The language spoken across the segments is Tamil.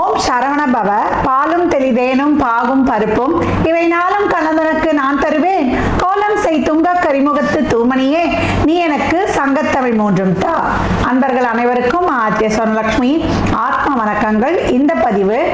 ஓம் சரவண பவ. பாலும் தெளிதேனும் பாகும் பருப்பும். இவை நாளும் கலந்தனுக்கு நான் தருவேன். கோலம் செய் துங்க கரிமுகத்து தூமணியே. நீ எனக்கு சங்கத்தமிழ் மூன்றும் தா. அன்பர்கள் அனைவருக்கும் ஆத்திய சொர்ணலட்சுமி ஆத்ம வணக்கங்கள். இந்த பதிவு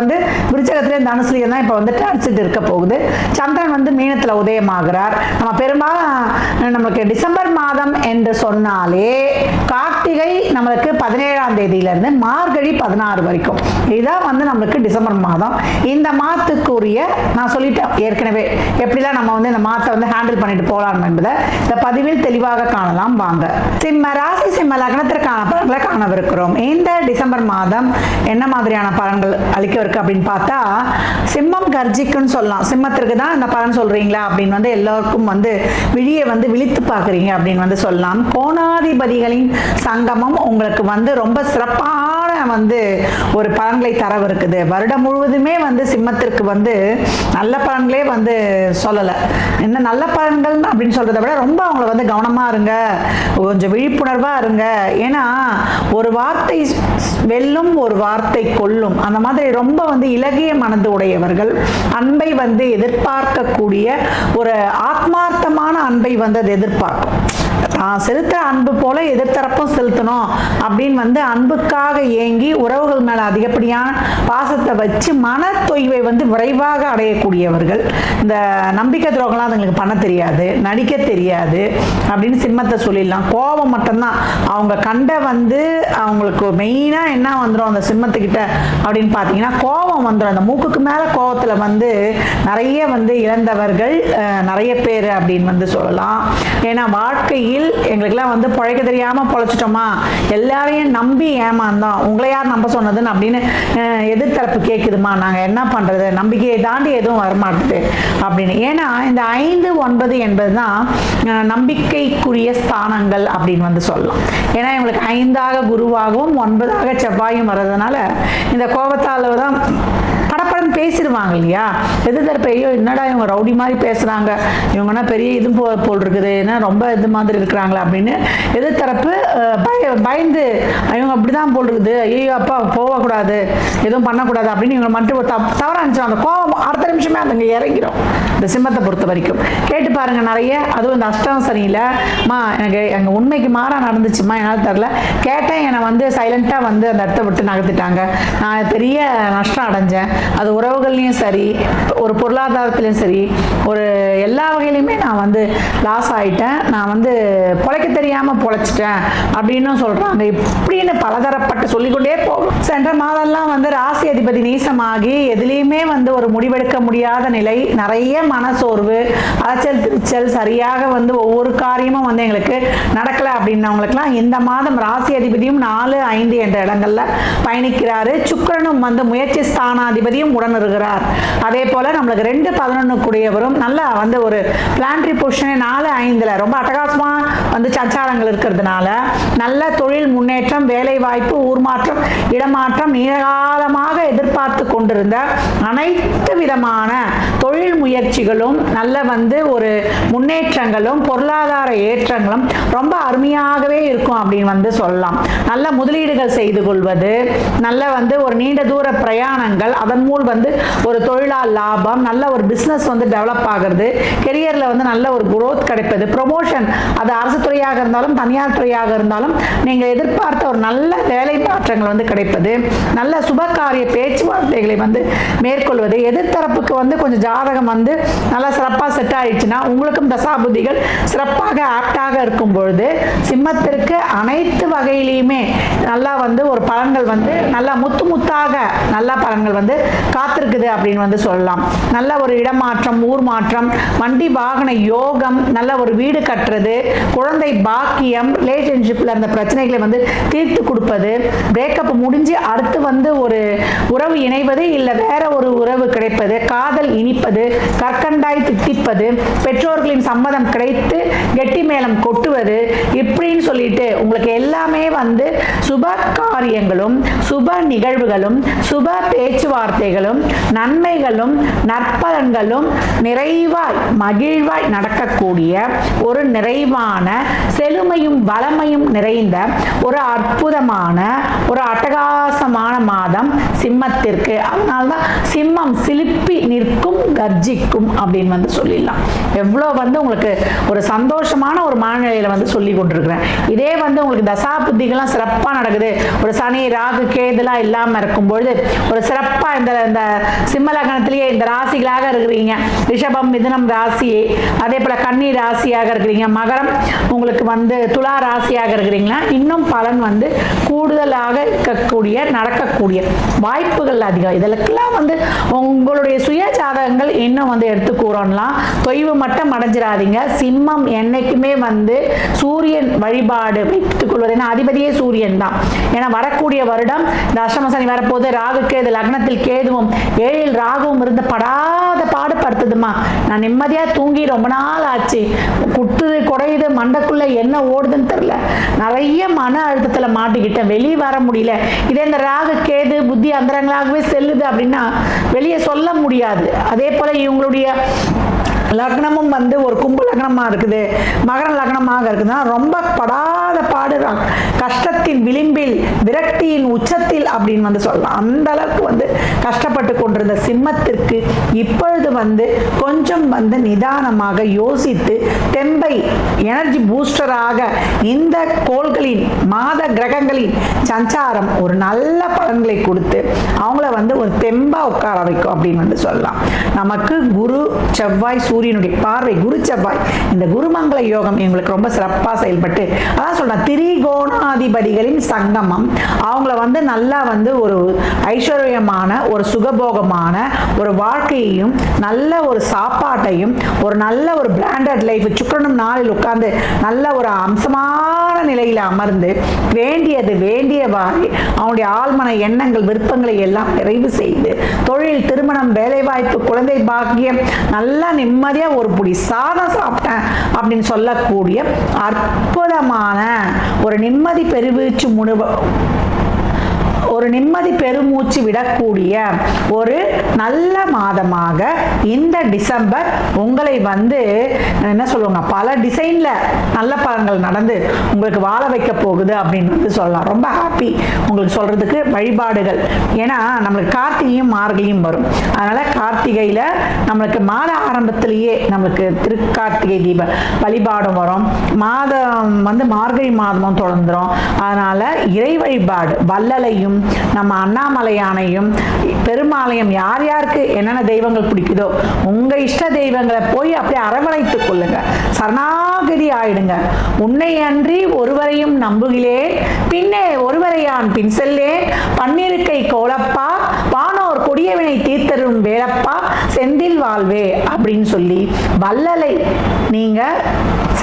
வந்து விருச்சகத்திலே தனுசுலையும் தான் இப்போ வந்து டிரான்சிட் இருக்க போகுது. சந்திரன் வந்து மீனத்தில் உதயமாகிறார். நம்ம பெரும்பாலும் நம்மளுக்கு டிசம்பர் மாதம் என்று சொன்னாலே கார்த்திகை நம்மளுக்கு பதினேழாம் தேதியிலேருந்து மார்கழி பதினாறு வரைக்கும். இதுதான் வந்து நம்மளுக்கு டிசம்பர் மாதம். இந்த மாதத்துக்குரிய நான் சொல்லிட்டேன் ஏற்கனவே. எப்படிலாம் நம்ம வந்து இந்த மாதத்தை வந்து ஹேண்டில் பண்ணிட்டு போகலாம் என்பதை இந்த பதிவில் தெளிவாக காணலாம். வாங்க. சிம்ம ராசி சிம்ம லக்னத்திற்கான பலன்களை காணவிருக்கிறோம். இந்த டிசம்பர் மாதம் என்ன மாதிரியான பலன்கள் அளிக்க அளிக்கவிருக்கு அப்படின்னு பார்த்தா சிம்மம் கர்ஜிக்குன்னு சொல்லலாம். சிம்மத்திற்கு தான் இந்த பலன் சொல்றீங்களா அப்படின்னு வந்து எல்லோருக்கும் வந்து விழியை வந்து விழித்து பார்க்குறீங்க அப்படின்னு வந்து சொல்லலாம். கோணாதிபதிகளின் சங்கமம் உங்களுக்கு வந்து ரொம்ப சிறப்பாக வந்து ஒரு பலன்களை தரவிருக்குது வருடம் முழுவதுமே வந்து சிம்மத்திற்கு வந்து நல்ல பலன்களே வந்து சொல்லலை. என்ன நல்ல பலன்கள் அப்படின்னு சொல்றதை விட ரொம்ப அவங்கள வந்து கவனமாக இருங்க. கொஞ்சம் விழிப்புணர்வாக இருங்க. ஏன்னா ஒரு வார்த்தை வெல்லும் ஒரு வார்த்தை கொல்லும். அந்த மாதிரி ரொம்ப வந்து இலகிய மனது உடையவர்கள் அன்பை வந்து எதிர்பார்க்கக்கூடிய ஒரு ஆத்மார்த்தமான அன்பை வந்து அது எதிர்பார்க்கும். தான் அன்பு போல எதிர்த்தரப்பும் செலுத்தணும் அப்படின்னு வந்து அன்புக்காக ஏங்கி உறவுகள் மேல அதிகப்படியான பாசத்தை வச்சு மன தொய்வை வந்து விரைவாக அடையக்கூடியவர்கள். இந்த நம்பிக்கை துரோகம்லாம் அதுங்களுக்கு பண்ண தெரியாது நடிக்க தெரியாது அப்படின்னு சிம்மத்தை சொல்லிடலாம். கோபம் மட்டும்தான். அவங்க கண்ட வந்து அவங்களுக்கு மெயினாக என்ன வந்துடும் அந்த சிம்மத்துக்கிட்ட அப்படின்னு பார்த்தீங்கன்னா கோபம் வந்துடும் அந்த மூக்குக்கு மேலே கோபத்தில் வந்து நிறைய வந்து இழந்தவர்கள் நிறைய பேர் அப்படின்னு வந்து சொல்லலாம். ஏன்னா வாழ்க்கையில் எங்களுக்கெல்லாம் வந்து பிழைக்க தெரியாமல் பொழைச்சிட்டோமா? எல்லாரையும் நம்பி ஏமாந்தோம். உங்களை யார் நம்ப சொன்னதுன்னு அப்படின்னு எதிர்த்தரப்பு கேட்குதுமா நாங்கள் என்ன பண்ணுறது நம்பிக்கையை தாண்டி எதுவும் வரமாட்டுது அப்படின்னு. ஏன்னா இந்த ஐந்து ஒன்பது என்பது தான் நம்பிக்கைக்குரிய ஸ்தானங்கள் அப்படின்னு வந்து சொல்லலாம். ஏன்னா இவங்களுக்கு ஐந்தாக குருவாகவும் ஒன்பதாக செவ்வாயும் வர்றதுனால இந்த கோபத்தால் தான் பேசிடுவாங்க இல்லையா? எதிர்த்தரப்பையோ என்னடா இவங்க ரவுடி மாதிரி பேசுகிறாங்க இவங்கன்னா பெரிய இது போ போல் இருக்குது என்ன ரொம்ப இது மாதிரி இருக்கிறாங்களா அப்படின்னு எதிர்த்தரப்பு பய பயந்து இவங்க அப்படிதான் போல் இருக்குது ஐயோ அப்பா போகக்கூடாது எதுவும் பண்ணக்கூடாது அப்படின்னு இவங்க மட்டும் ஒரு தப் அந்த கோவம் அடுத்த நிமிஷமே அதுங்க இறங்கிடும் இந்த சிம்மத்தை பொறுத்த வரைக்கும். கேட்டு பாருங்க நிறைய. அதுவும் இந்த அஷ்டம் சரியில்லை மா எனக்கு எங்கள் உண்மைக்கு மாறாக நடந்துச்சுமா? என்னால் தெரில. கேட்டேன் என்னை வந்து சைலண்ட்டாக வந்து அந்த இடத்த விட்டு நகர்த்திட்டாங்க. நான் பெரிய நஷ்டம் அடைஞ்சேன். அது உறவுகள்லையும் சரி ஒரு பொருளாதாரத்துலையும் சரி ஒரு எல்லா வகையிலையுமே நான் வந்து லாஸ் ஆயிட்டேன். நான் வந்து பொழைக்க தெரியாமல் பொழைச்சிட்டேன் அப்படின்னு சொல்கிறாங்க இப்படின்னு பலதரப்பட்டு சொல்லிக்கொண்டே போகும். சென்ற மாதம்லாம் வந்து ராசி அதிபதி நீசமாகி எதுலேயுமே வந்து ஒரு முடிவெடுக்க முடியாத நிலை. நிறைய மனசோர்வு அலைச்சல் திருச்சல் சரியாக வந்து ஒவ்வொரு காரியமும் வந்து எங்களுக்கு நடக்கலை அப்படின்னவங்களுக்குலாம் இந்த மாதம் ராசி அதிபதியும் நாலு ஐந்து என்ற இடங்கள்ல பயணிக்கிறாரு. சுக்கிரனும் வந்து முயற்சி ஸ்தானாதிபதியும் உடன் இருக்கிறார். அதே போல நம்மளுக்கு ரெண்டு பதினொன்று கூடியவரும் நல்லா வந்து ஒரு பிளான்ட்ரி பொசிஷனே நாலு ஐந்துல ரொம்ப அட்டகாசமா வந்து சச்சாரங்கள் இருக்கிறதுனால நல்ல தொழில் முன்னேற்றம் வேலை வாய்ப்பு ஊர் மாற்றம் இடமாற்றம் நீண்டகாலமாக எதிர்பார்த்து கொண்டிருந்த அனைத்து விதமான தொழில் முயற்சிகளும் நல்ல வந்து ஒரு முன்னேற்றங்களும் பொருளாதார ஏற்றங்களும் ரொம்ப அருமையாகவே இருக்கும் அப்படின்னு வந்து சொல்லலாம். நல்ல முதலீடுகள் செய்து கொள்வது நல்ல வந்து ஒரு நீண்ட தூர பிரயாணங்கள் அதன் மூலம் வந்து ஒரு தொழிலால் லாபம் நல்ல ஒரு பிஸ்னஸ் வந்து டெவலப் ஆகிறது கெரியரில் வந்து நல்ல ஒரு குரோத் கிடைப்பது ப்ரொமோஷன் அது அரசு துறையாக இருந்தாலும் தனியார் துறையாக இருந்தாலும் நீங்கள் எதிர்பார்த்த ஒரு நல்ல வேலை மாற்றங்கள் வந்து கிடைப்பது நல்ல சுபகாரிய பேச்சுவார்த்தைகளை வந்து மேற்கொள்வது எதிர்த்தரப்புக்கு வந்து கொஞ்சம் ஜாதகம் வந்து வந்து நல்லா சிறப்பாக செட் ஆயிடுச்சுன்னா உங்களுக்கும் தசாபுதிகள் சிறப்பாக ஆப்டாக இருக்கும் பொழுது சிம்மத்திற்கு அனைத்து வகையிலையுமே நல்லா வந்து ஒரு பலன்கள் வந்து நல்லா முத்து முத்தாக நல்ல பலன்கள் வந்து காத்திருக்குது அப்படின்னு வந்து சொல்லலாம். நல்ல ஒரு இடமாற்றம் ஊர் மாற்றம் வண்டி வாகன யோகம் நல்ல ஒரு வீடு கட்டுறது குழந்தை பாக்கியம் ரிலேஷன்ஷிப்பில் இருந்த பிரச்சனைகளை வந்து தீர்த்து கொடுப்பது பிரேக்கப் முடிஞ்சு அடுத்து வந்து ஒரு உறவு இணைவது இல்லை வேற ஒரு உறவு கிடைப்பது காதல் இனிப்பது கற்கண்டாய் திட்டிப்பது பெற்றோர்களின் சம்மதம் கிடைத்து கெட்டி மேளம் கொட்டுவது இப்படின்னு சொல்லிட்டு உங்களுக்கு எல்லாமே வந்து சுப காரியங்களும் சுப நிகழ்வுகளும் சுப பேச்சுவார்த்தைகளும் நன்மைகளும் நற்பலன்களும் நிறைவாய் மகிழ்வாய் நடக்கக்கூடிய ஒரு நிறைவான செழுமையும் வளமையும் நிறைந்த ஒரு அற்புதமான ஒரு அட்டகாசமான மாதம் சிம்மத்திற்கு. அதனால்தான் சிம்மம் சிலிப்பி நிற்கும் கர்ஜி கர்ஜிக்கும் அப்படின்னு வந்து சொல்லிடலாம். எவ்வளோ வந்து உங்களுக்கு ஒரு சந்தோஷமான ஒரு மனநிலையில வந்து சொல்லி கொண்டிருக்கிறேன். இதே வந்து உங்களுக்கு தசா புத்திகள்லாம் சிறப்பாக நடக்குது. ஒரு சனி ராகு கேதுலாம் இல்லாமல் இருக்கும்பொழுது ஒரு சிறப்பாக இந்த இந்த சிம்ம லக்னத்திலேயே இந்த ராசிகளாக இருக்கிறீங்க. ரிஷபம் மிதுனம் ராசி அதே போல் கன்னி ராசியாக இருக்கிறீங்க. மகரம் உங்களுக்கு வந்து துலா ராசியாக இருக்கிறீங்களா? இன்னும் பலன் வந்து கூடுதலாக இருக்கக்கூடிய நடக்கக்கூடிய வாய்ப்புகள் அதிகம். இதற்கெல்லாம் வந்து உங்களுடைய சுய ஜாதகங்கள் இன்னும் வந்து எடுத்து தொய்வு மட்டும் அடைஞ்சிடாதீங்க சிம்மம் என்னைக்குமே வந்து சூரியன் வழிபாடு வைத்துக் கொள்வது. ஏன்னா அதிபதியே சூரியன் தான். ஏன்னா வரக்கூடிய வருடம் இந்த அஷ்டம சனி வரப்போது ராகு கேது லக்னத்தில் கேதுவும் ஏழில் ராகுவும் இருந்து படாத பாடுபடுத்துதுமா நான் நிம்மதியா தூங்கி ரொம்ப நாள் ஆச்சு. குட்டுது குறையுது மண்டக்குள்ள என்ன ஓடுதுன்னு தெரியல. நிறைய மன அழுத்தத்துல மாட்டிக்கிட்டேன். வெளியே வர முடியல. இதே இந்த ராகு புத்தி அந்தரங்களாகவே செல்லுது அப்படின்னா வெளியே சொல்ல முடியாது. அதே போல இவங்களுடைய லக்னமும் வந்து ஒரு கும்ப லக்னமாக இருக்குது. மகர லக்னமாக இருக்குதுன்னா ரொம்ப படா பாடுறாங்க கஷ்டத்தின் விளிம்பில் விரக்தியின் உச்சத்தில் அப்படின்னு வந்து சொல்லலாம். அந்த அளவுக்கு வந்து கஷ்டப்பட்டு கொண்டிருந்த சிம்மத்திற்கு இப்பொழுது வந்து கொஞ்சம் வந்து நிதானமாக யோசித்து தெம்பை எனர்ஜி பூஸ்டராக இந்த கோள்களின் மாத கிரகங்களின் சஞ்சாரம் ஒரு நல்ல பலன்களை கொடுத்து அவங்கள வந்து ஒரு தெம்பா உட்கார வைக்கும் அப்படின்னு வந்து சொல்லலாம். நமக்கு குரு செவ்வாய் சூரியனுடைய பார்வை குரு செவ்வாய் இந்த குருமங்கள யோகம் எங்களுக்கு ரொம்ப சிறப்பாக செயல்பட்டு அதான் சொல்றேன் திரிகோணாதிபதிகளின் சங்கமம். அவங்கள வந்து நல்லா வந்து ஒரு ஐஸ்வர்யமான ஒரு சுகபோகமான ஒரு வாழ்க்கையையும் நல்ல ஒரு சாப்பாட்டையும் ஒரு நல்ல ஒரு பிராண்டட் லைஃப் சுக்கரனும் நாளில் உட்கார்ந்து நல்ல ஒரு அம்சமான நிலையில் அமர்ந்து வேண்டியது வேண்டியவாறு அவனுடைய ஆழ்மன எண்ணங்கள் விருப்பங்களை எல்லாம் நிறைவு செய்து தொழில் திருமணம் வேலைவாய்ப்பு குழந்தை பாக்கியம் நல்லா நிம்மதியாக ஒரு புடி சாதம் சாப்பிட்டேன் அப்படின்னு சொல்லக்கூடிய அற்புதமான ஒரு நிம்மதி பெருவீச்சு முனுவ ஒரு நிம்மதி பெருமூச்சு விடக்கூடிய ஒரு நல்ல மாதமாக இந்த டிசம்பர் உங்களை வந்து என்ன சொல்லுவாங்க பல டிசைன்ல நல்ல பலன்கள் நடந்து உங்களுக்கு வாழ வைக்க போகுது அப்படின்னு வந்து சொல்லலாம். ரொம்ப ஹாப்பி உங்களுக்கு சொல்றதுக்கு வழிபாடுகள். ஏன்னா நம்மளுக்கு கார்த்திகையும் மார்கழியும் வரும். அதனால கார்த்திகையில நம்மளுக்கு மாத ஆரம்பத்திலேயே நம்மளுக்கு திருக்கார்த்திகை தீப வழிபாடும் வரும். மாதம் வந்து மார்கழி மாதமும் தொடர்ந்துரும். அதனால இறை வழிபாடு வல்லலையும் நம்ம அண்ணாமலையானையும் பெருமாளையும் யார் யாருக்கு என்னென்ன தெய்வங்கள் பிடிக்குதோ உங்க இஷ்ட தெய்வங்களை போய் அப்படியே அரவணைத்துக் கொள்ளுங்க. சரணாகதி ஆயிடுங்க. உன்னை அன்றி ஒருவரையும் நம்புகிலேன் பின்னே ஒருவரையான் பின் செல்லேன் பன்னிருக்கை கோலப்பா வானோர் கொடியவினை தீர்த்தரும் வேலப்பா செந்தில் வாழ்வே அப்படின்னு சொல்லி வள்ளலை நீங்க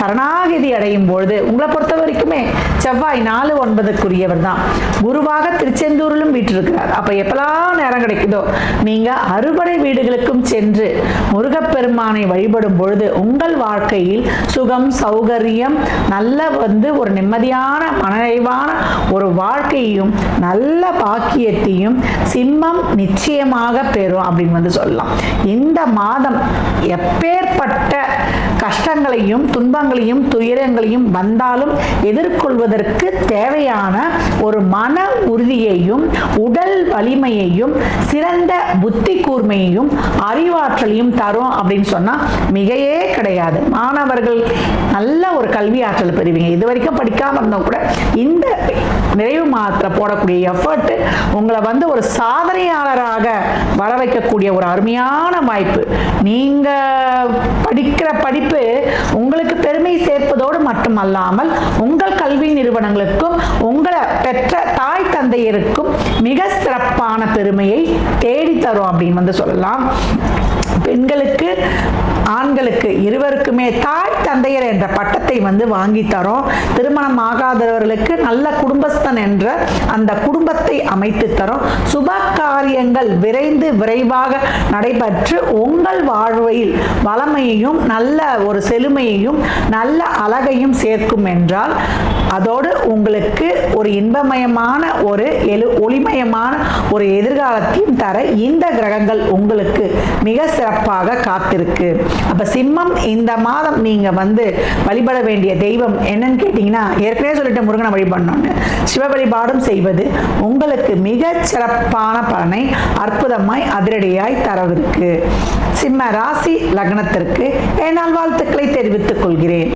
சரணாகிதி அடையும் பொழுது உங்களை பொறுத்த வரைக்குமே செவ்வாய் நாலு ஒன்பதுக்குரியவர் தான். குருவாக திருச்செந்தூரிலும் வீட்டிருக்கிறார் அப்போ எப்பெல்லாம் நேரம் கிடைக்குதோ நீங்கள் அறுபடை வீடுகளுக்கும் சென்று முருகப்பெருமானை வழிபடும் பொழுது உங்கள் வாழ்க்கையில் சுகம் சௌகரியம் நல்ல வந்து ஒரு நிம்மதியான மனநிறைவான ஒரு வாழ்க்கையையும் நல்ல பாக்கியத்தையும் சிம்மம் நிச்சயமாக பெறும் அப்படின்னு வந்து சொல்லலாம். இந்த மாதம் எப்பேற்பட்ட கஷ்டங்களையும் துன்பங்களையும் துயரங்களையும் வந்தாலும் எதிர்கொள்வதற்கு தேவையான ஒரு மன உறுதியையும் உடல் வலிமையையும் சிறந்த புத்தி கூர்மையையும் அறிவாற்றலையும் தரும் அப்படின்னு சொன்னா மிகையே கிடையாது. மாணவர்கள் நல்ல ஒரு கல்வி ஆற்றல் பெறுவீங்க. இது வரைக்கும் படிக்காம இருந்தவங்க கூட இந்த நிறைவு மாதத்தில் போடக்கூடிய எஃபர்ட் உங்களை வந்து ஒரு சாதனையாளராக வர வைக்கக்கூடிய ஒரு அருமையான வாய்ப்பு. நீங்க படிக்கிற படிப்பு உங்களுக்கு பெருமை சேர்ப்பதோடு மட்டுமல்லாமல் உங்கள் கல்வி நிறுவனங்களுக்கும் உங்களை பெற்ற தாய் தந்தையருக்கும் மிக சிறப்பான பெருமையை தேடி தரும் அப்படின்னு வந்து சொல்லலாம். பெண்களுக்கு ஆண்களுக்கு இருவருக்குமே தாய் தந்தையர் என்ற பட்டத்தை வந்து வாங்கி தரோம். திருமணம் ஆகாதவர்களுக்கு நல்ல குடும்பஸ்தன் என்ற அந்த குடும்பத்தை அமைத்து தரோம். சுப காரியங்கள் விரைந்து விரைவாக நடைபெற்று உங்கள் வாழ்வையில் வளமையையும் நல்ல ஒரு செழுமையையும் நல்ல அழகையும் சேர்க்கும் என்றால் அதோடு உங்களுக்கு ஒரு இன்பமயமான ஒரு எழு ஒளிமயமான ஒரு எதிர்காலத்தையும் தர இந்த கிரகங்கள் உங்களுக்கு மிக சிறப்பாக காத்திருக்கு. அப்ப சிம்மம் இந்த மாதம் நீங்க வந்து வழிபட வேண்டிய தெய்வம் என்னன்னு கேட்டீங்கன்னா ஏற்கனவே சொல்லிட்டு முருகனை வழிபடணும்னு. சிவ வழிபாடும் செய்வது உங்களுக்கு மிக சிறப்பான பலனை அற்புதமாய் அதிரடியாய் தரவிருக்கு சிம்ம ராசி லக்னத்திற்கு என்னால் வாழ்த்துக்களை தெரிவித்துக் கொள்கிறேன்.